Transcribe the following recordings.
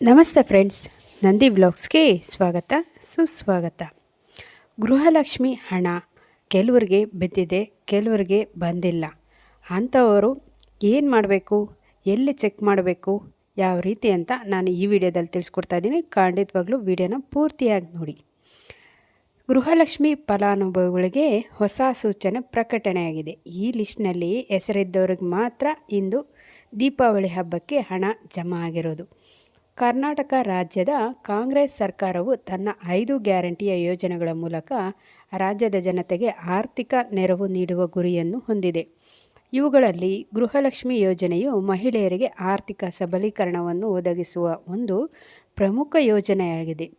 ನಮಸ್ತೆ ಫ್ರೆಂಡ್ಸ್, ನಂದಿ ಬ್ಲಾಗ್ಸ್ಗೆ ಸ್ವಾಗತ, ಸುಸ್ವಾಗತ. ಗೃಹಲಕ್ಷ್ಮಿ ಹಣ ಕೆಲವರಿಗೆ ಬಿದ್ದಿದೆ, ಕೆಲವರಿಗೆ ಬಂದಿಲ್ಲ. ಅಂಥವರು ಏನು ಮಾಡಬೇಕು, ಎಲ್ಲಿ ಚೆಕ್ ಮಾಡಬೇಕು, ಯಾವ ರೀತಿ ಅಂತ ನಾನು ಈ ವಿಡಿಯೋದಲ್ಲಿ ತಿಳಿಸ್ಕೊಡ್ತಾ ಇದ್ದೀನಿ. ಖಂಡಿತವಾಗ್ಲೂ ವಿಡಿಯೋನ ಪೂರ್ತಿಯಾಗಿ ನೋಡಿ. ಗೃಹಲಕ್ಷ್ಮಿ ಫಲಾನುಭವಿಗಳಿಗೆ ಹೊಸ ಸೂಚನೆ ಪ್ರಕಟಣೆಯಾಗಿದೆ. ಈ ಲಿಸ್ಟ್ನಲ್ಲಿ ಹೆಸರಿದ್ದವ್ರಿಗೆ ಮಾತ್ರ ಇಂದು ದೀಪಾವಳಿ ಹಬ್ಬಕ್ಕೆ ಹಣ ಜಮಾ ಆಗಿರೋದು. ಕರ್ನಾಟಕ ರಾಜ್ಯದ ಕಾಂಗ್ರೆಸ್ ಸರ್ಕಾರವು ತನ್ನ ಐದು ಗ್ಯಾರಂಟಿಯ ಯೋಜನೆಗಳ ಮೂಲಕ ರಾಜ್ಯದ ಜನತೆಗೆ ಆರ್ಥಿಕ ನೆರವು ನೀಡುವ ಗುರಿಯನ್ನು ಹೊಂದಿದೆ. ಇವುಗಳಲ್ಲಿ ಗೃಹಲಕ್ಷ್ಮಿ ಯೋಜನೆಯು ಮಹಿಳೆಯರಿಗೆ ಆರ್ಥಿಕ ಸಬಲೀಕರಣವನ್ನು ಒದಗಿಸುವ ಒಂದು ಪ್ರಮುಖ ಯೋಜನೆಯಾಗಿದೆ.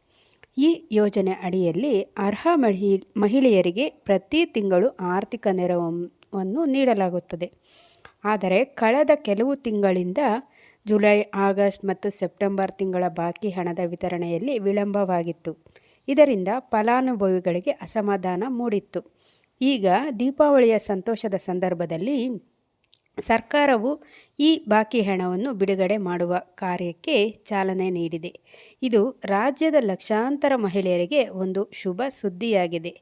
ಈ ಯೋಜನೆ ಅಡಿಯಲ್ಲಿ ಅರ್ಹ ಮಹಿ, ಮಹಿಳೆಯರಿಗೆ ಪ್ರತಿ ತಿಂಗಳು ಆರ್ಥಿಕ ನೆರವನ್ನು ನೀಡಲಾಗುತ್ತದೆ. ಆದರೆ ಕಳೆದ ಕೆಲವು ತಿಂಗಳಿಂದ ಜುಲೈ, ಆಗಸ್ಟ್ ಮತ್ತು ಸೆಪ್ಟೆಂಬರ್ ತಿಂಗಳ ಬಾಕಿ ಹಣದ ವಿತರಣೆಯಲ್ಲಿ ವಿಳಂಬವಾಗಿತ್ತು. ಇದರಿಂದ ಫಲಾನುಭವಿಗಳಿಗೆ ಅಸಮಾಧಾನ ಮೂಡಿತ್ತು. ಈಗ ದೀಪಾವಳಿಯ ಸಂತೋಷದ ಸಂದರ್ಭದಲ್ಲಿ ಸರ್ಕಾರವು ಈ ಬಾಕಿ ಹಣವನ್ನು ಬಿಡುಗಡೆ ಮಾಡುವ ಕಾರ್ಯಕ್ಕೆ ಚಾಲನೆ ನೀಡಿದೆ. ಇದು ರಾಜ್ಯದ ಲಕ್ಷಾಂತರ ಮಹಿಳೆಯರಿಗೆ ಒಂದು ಶುಭ ಸುದ್ದಿಯಾಗಿದೆ.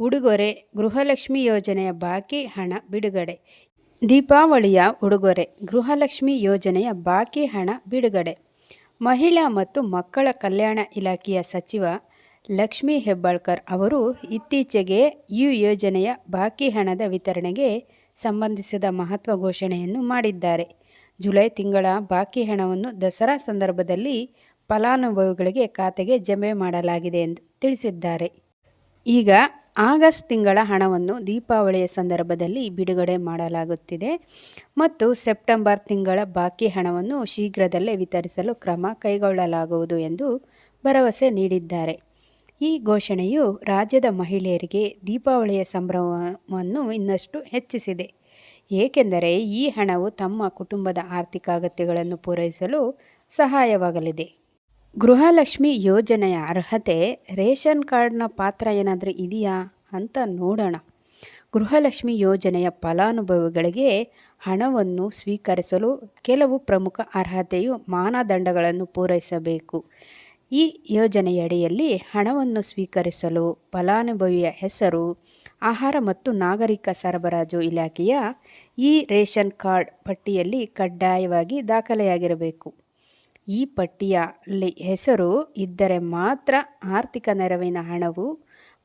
ಉಡುಗೊರೆ, ಗೃಹಲಕ್ಷ್ಮಿ ಯೋಜನೆಯ ಬಾಕಿ ಹಣ ಬಿಡುಗಡೆ. ದೀಪಾವಳಿಯ ಉಡುಗೊರೆ, ಗೃಹಲಕ್ಷ್ಮಿ ಯೋಜನೆಯ ಬಾಕಿ ಹಣ ಬಿಡುಗಡೆ. ಮಹಿಳಾ ಮತ್ತು ಮಕ್ಕಳ ಕಲ್ಯಾಣ ಇಲಾಖೆಯ ಸಚಿವ ಲಕ್ಷ್ಮೀ ಹೆಬ್ಬಾಳ್ಕರ್ ಅವರು ಇತ್ತೀಚೆಗೆ ಈ ಯೋಜನೆಯ ಬಾಕಿ ಹಣದ ವಿತರಣೆಗೆ ಸಂಬಂಧಿಸಿದ ಮಹತ್ವ ಘೋಷಣೆಯನ್ನು ಮಾಡಿದ್ದಾರೆ. ಜುಲೈ ತಿಂಗಳ ಬಾಕಿ ಹಣವನ್ನು ದಸರಾ ಸಂದರ್ಭದಲ್ಲಿ ಫಲಾನುಭವಿಗಳಿಗೆ ಖಾತೆಗೆ ಜಮೆ ಮಾಡಲಾಗಿದೆ ಎಂದು ತಿಳಿಸಿದ್ದಾರೆ. ಈಗ ಆಗಸ್ಟ್ ತಿಂಗಳ ಹಣವನ್ನು ದೀಪಾವಳಿಯ ಸಂದರ್ಭದಲ್ಲಿ ಬಿಡುಗಡೆ ಮಾಡಲಾಗುತ್ತಿದೆ ಮತ್ತು ಸೆಪ್ಟೆಂಬರ್ ತಿಂಗಳ ಬಾಕಿ ಹಣವನ್ನು ಶೀಘ್ರದಲ್ಲೇ ವಿತರಿಸಲು ಕ್ರಮ ಕೈಗೊಳ್ಳಲಾಗುವುದು ಎಂದು ಭರವಸೆ ನೀಡಿದ್ದಾರೆ. ಈ ಘೋಷಣೆಯು ರಾಜ್ಯದ ಮಹಿಳೆಯರಿಗೆ ದೀಪಾವಳಿಯ ಸಂಭ್ರಮವನ್ನು ಇನ್ನಷ್ಟು ಹೆಚ್ಚಿಸಿದೆ. ಏಕೆಂದರೆ ಈ ಹಣವು ತಮ್ಮ ಕುಟುಂಬದ ಆರ್ಥಿಕ ಅಗತ್ಯಗಳನ್ನು ಪೂರೈಸಲು ಸಹಾಯವಾಗಲಿದೆ. ಗೃಹಲಕ್ಷ್ಮಿ ಯೋಜನೆಯ ಅರ್ಹತೆ ರೇಷನ್ ಕಾರ್ಡ್ನ ಪಾತ್ರ ಏನಾದರೂ ಇದೆಯಾ ಅಂತ ನೋಡೋಣ. ಗೃಹಲಕ್ಷ್ಮಿ ಯೋಜನೆಯ ಫಲಾನುಭವಿಗಳಿಗೆ ಹಣವನ್ನು ಸ್ವೀಕರಿಸಲು ಕೆಲವು ಪ್ರಮುಖ ಅರ್ಹತೆಯು ಮಾನದಂಡಗಳನ್ನು ಪೂರೈಸಬೇಕು. ಈ ಯೋಜನೆಯಡಿಯಲ್ಲಿ ಹಣವನ್ನು ಸ್ವೀಕರಿಸಲು ಫಲಾನುಭವಿಯ ಹೆಸರು, ಆಹಾರ ಮತ್ತು ನಾಗರಿಕ ಸರಬರಾಜು ಇಲಾಖೆಯ ಈ ರೇಷನ್ ಕಾರ್ಡ್ ಪಟ್ಟಿಯಲ್ಲಿ ಕಡ್ಡಾಯವಾಗಿ ದಾಖಲೆಯಾಗಿರಬೇಕು. ಈ ಪಟ್ಟಿಯಲ್ಲಿ ಹೆಸರು ಇದ್ದರೆ ಮಾತ್ರ ಆರ್ಥಿಕ ನೆರವಿನ ಹಣವು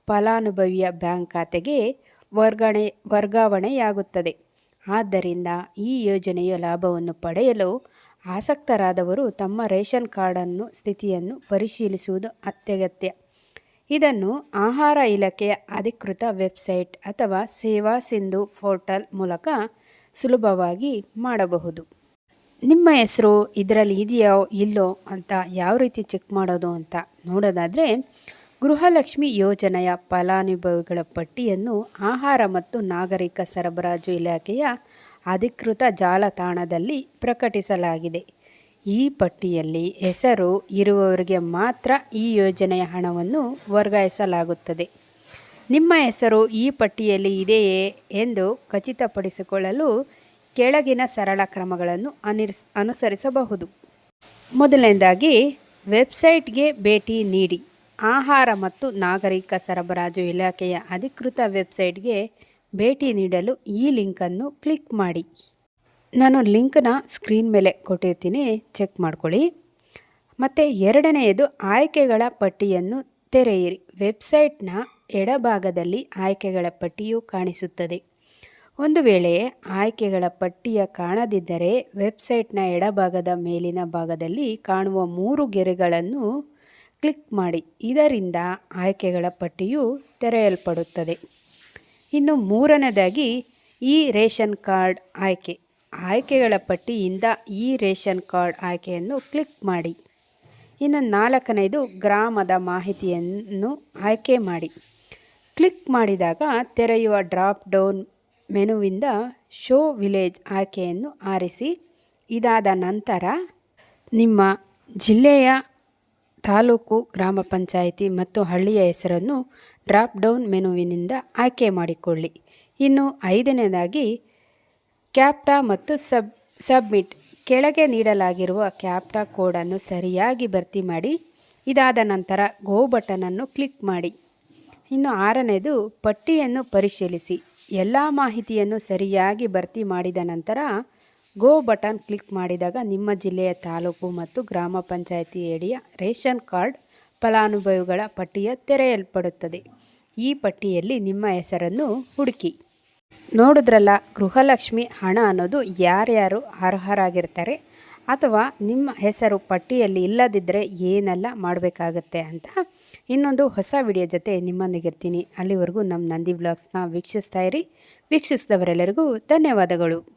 ಫಲಾನುಭವಿಯ ಬ್ಯಾಂಕ್ ಖಾತೆಗೆ ವರ್ಗಣೆ, ವರ್ಗಾವಣೆಯಾಗುತ್ತದೆ. ಆದ್ದರಿಂದ ಈ ಯೋಜನೆಯ ಲಾಭವನ್ನು ಪಡೆಯಲು ಆಸಕ್ತರಾದವರು ತಮ್ಮ ರೇಷನ್ ಕಾರ್ಡನ್ನು, ಸ್ಥಿತಿಯನ್ನು ಪರಿಶೀಲಿಸುವುದು ಅತ್ಯಗತ್ಯ. ಇದನ್ನು ಆಹಾರ ಇಲಾಖೆಯ ಅಧಿಕೃತ ವೆಬ್ಸೈಟ್ ಅಥವಾ ಸೇವಾ ಸಿಂಧು ಪೋರ್ಟಲ್ ಮೂಲಕ ಸುಲಭವಾಗಿ ಮಾಡಬಹುದು. ನಿಮ್ಮ ಹೆಸರು ಇದರಲ್ಲಿ ಇದೆಯೋ ಇಲ್ಲೋ ಅಂತ ಯಾವ ರೀತಿ ಚೆಕ್ ಮಾಡೋದು ಅಂತ ನೋಡೋದಾದರೆ ಗೃಹಲಕ್ಷ್ಮಿ ಯೋಜನೆಯ ಫಲಾನುಭವಿಗಳ ಪಟ್ಟಿಯನ್ನು ಆಹಾರ ಮತ್ತು ನಾಗರಿಕ ಸರಬರಾಜು ಇಲಾಖೆಯ ಅಧಿಕೃತ ಜಾಲತಾಣದಲ್ಲಿ ಪ್ರಕಟಿಸಲಾಗಿದೆ. ಈ ಪಟ್ಟಿಯಲ್ಲಿ ಹೆಸರು ಇರುವವರಿಗೆ ಮಾತ್ರ ಈ ಯೋಜನೆಯ ಹಣವನ್ನು ವರ್ಗಾಯಿಸಲಾಗುತ್ತದೆ. ನಿಮ್ಮ ಹೆಸರು ಈ ಪಟ್ಟಿಯಲ್ಲಿ ಇದೆಯೇ ಎಂದು ಖಚಿತಪಡಿಸಿಕೊಳ್ಳಲು ಕೆಳಗಿನ ಸರಳ ಕ್ರಮಗಳನ್ನು ಅನಿರ್ಸ್, ಅನುಸರಿಸಬಹುದು. ಮೊದಲನೇದಾಗಿ, ವೆಬ್ಸೈಟ್ಗೆ ಭೇಟಿ ನೀಡಿ. ಆಹಾರ ಮತ್ತು ನಾಗರಿಕ ಸರಬರಾಜು ಇಲಾಖೆಯ ಅಧಿಕೃತ ವೆಬ್ಸೈಟ್ಗೆ ಭೇಟಿ ನೀಡಲು ಈ ಲಿಂಕನ್ನು ಕ್ಲಿಕ್ ಮಾಡಿ. ನಾನು ಲಿಂಕ್ನ ಸ್ಕ್ರೀನ್ ಮೇಲೆ ಕೊಟ್ಟಿರ್ತೀನಿ, ಚೆಕ್ ಮಾಡ್ಕೊಳ್ಳಿ. ಮತ್ತು ಎರಡನೆಯದು, ಆಯ್ಕೆಗಳ ಪಟ್ಟಿಯನ್ನು ತೆರೆಯಿರಿ. ವೆಬ್ಸೈಟ್ನ ಎಡಭಾಗದಲ್ಲಿ ಆಯ್ಕೆಗಳ ಪಟ್ಟಿಯು ಕಾಣಿಸುತ್ತದೆ. ಒಂದು ವೇಳೆ ಆಯ್ಕೆಗಳ ಪಟ್ಟಿಯ ಕಾಣದಿದ್ದರೆ ವೆಬ್ಸೈಟ್ನ ಎಡಭಾಗದ ಮೇಲಿನ ಭಾಗದಲ್ಲಿ ಕಾಣುವ ಮೂರು ಗೆರೆಗಳನ್ನು ಕ್ಲಿಕ್ ಮಾಡಿ. ಇದರಿಂದ ಆಯ್ಕೆಗಳ ಪಟ್ಟಿಯು ತೆರೆಯಲ್ಪಡುತ್ತದೆ. ಇನ್ನು ಮೂರನೇದಾಗಿ ಈ ರೇಷನ್ ಕಾರ್ಡ್ ಆಯ್ಕೆ. ಆಯ್ಕೆಗಳ ಪಟ್ಟಿಯಿಂದ ಈ ರೇಷನ್ ಕಾರ್ಡ್ ಆಯ್ಕೆಯನ್ನು ಕ್ಲಿಕ್ ಮಾಡಿ. ಇನ್ನು ನಾಲ್ಕನೇದು ಗ್ರಾಮದ ಮಾಹಿತಿಯನ್ನು ಆಯ್ಕೆ ಮಾಡಿ. ಕ್ಲಿಕ್ ಮಾಡಿದಾಗ ತೆರೆಯುವ ಡ್ರಾಪ್ ಡೌನ್ ಮೆನುವಿಂದ ಶೋ ವಿಲೇಜ್ ಆಯ್ಕೆಯನ್ನು ಆರಿಸಿ, ಇದಾದ ನಂತರ ನಿಮ್ಮ ಜಿಲ್ಲೆಯ ತಾಲೂಕು ಗ್ರಾಮ ಪಂಚಾಯಿತಿ ಮತ್ತು ಹಳ್ಳಿಯ ಹೆಸರನ್ನು ಡ್ರಾಪ್ ಡೌನ್ ಮೆನುವಿನಿಂದ ಆಯ್ಕೆ ಮಾಡಿಕೊಳ್ಳಿ. ಇನ್ನು ಐದನೇದಾಗಿ, ಕ್ಯಾಪ್ಟಾ ಮತ್ತು ಸಬ್, ಸಬ್ಮಿಟ್ ಕೆಳಗೆ ನೀಡಲಾಗಿರುವ ಕ್ಯಾಪ್ಟಾ ಕೋಡನ್ನು ಸರಿಯಾಗಿ ಭರ್ತಿ ಮಾಡಿ, ಇದಾದ ನಂತರ ಗೋ ಬಟನನ್ನು ಕ್ಲಿಕ್ ಮಾಡಿ. ಇನ್ನು ಆರನೇದು, ಪಟ್ಟಿಯನ್ನು ಪರಿಶೀಲಿಸಿ. ಎಲ್ಲ ಮಾಹಿತಿಯನ್ನು ಸರಿಯಾಗಿ ಭರ್ತಿ ಮಾಡಿದ ನಂತರ ಗೋ ಬಟನ್ ಕ್ಲಿಕ್ ಮಾಡಿದಾಗ ನಿಮ್ಮ ಜಿಲ್ಲೆಯ ತಾಲೂಕು ಮತ್ತು ಗ್ರಾಮ ಪಂಚಾಯಿತಿ ಅಡಿಯ ರೇಷನ್ ಕಾರ್ಡ್ ಫಲಾನುಭವಿಗಳ ಪಟ್ಟಿಯ ತೆರೆಯಲ್ಪಡುತ್ತದೆ. ಈ ಪಟ್ಟಿಯಲ್ಲಿ ನಿಮ್ಮ ಹೆಸರನ್ನು ಹುಡುಕಿ. ನೋಡಿದ್ರಲ್ಲ, ಗೃಹಲಕ್ಷ್ಮಿ ಹಣ ಅನ್ನೋದು ಯಾರ್ಯಾರು ಅರ್ಹರಾಗಿರ್ತಾರೆ? ಅಥವಾ ನಿಮ್ಮ ಹೆಸರು ಪಟ್ಟಿಯಲ್ಲಿ ಇಲ್ಲದಿದ್ದರೆ ಏನೆಲ್ಲ ಮಾಡಬೇಕಾಗತ್ತೆ ಅಂತ ಇನ್ನೊಂದು ಹೊಸ ವಿಡಿಯೋ ಜೊತೆ ನಿಮ್ಮೊಂದಿಗಿರ್ತೀನಿ. ಅಲ್ಲಿವರೆಗೂ ನಮ್ಮ ನಂದಿ ಬ್ಲಾಗ್ಸ್ನ ವೀಕ್ಷಿಸ್ತಾ ಇರಿ. ವೀಕ್ಷಿಸಿದವರೆಲ್ಲರಿಗೂ ಧನ್ಯವಾದಗಳು.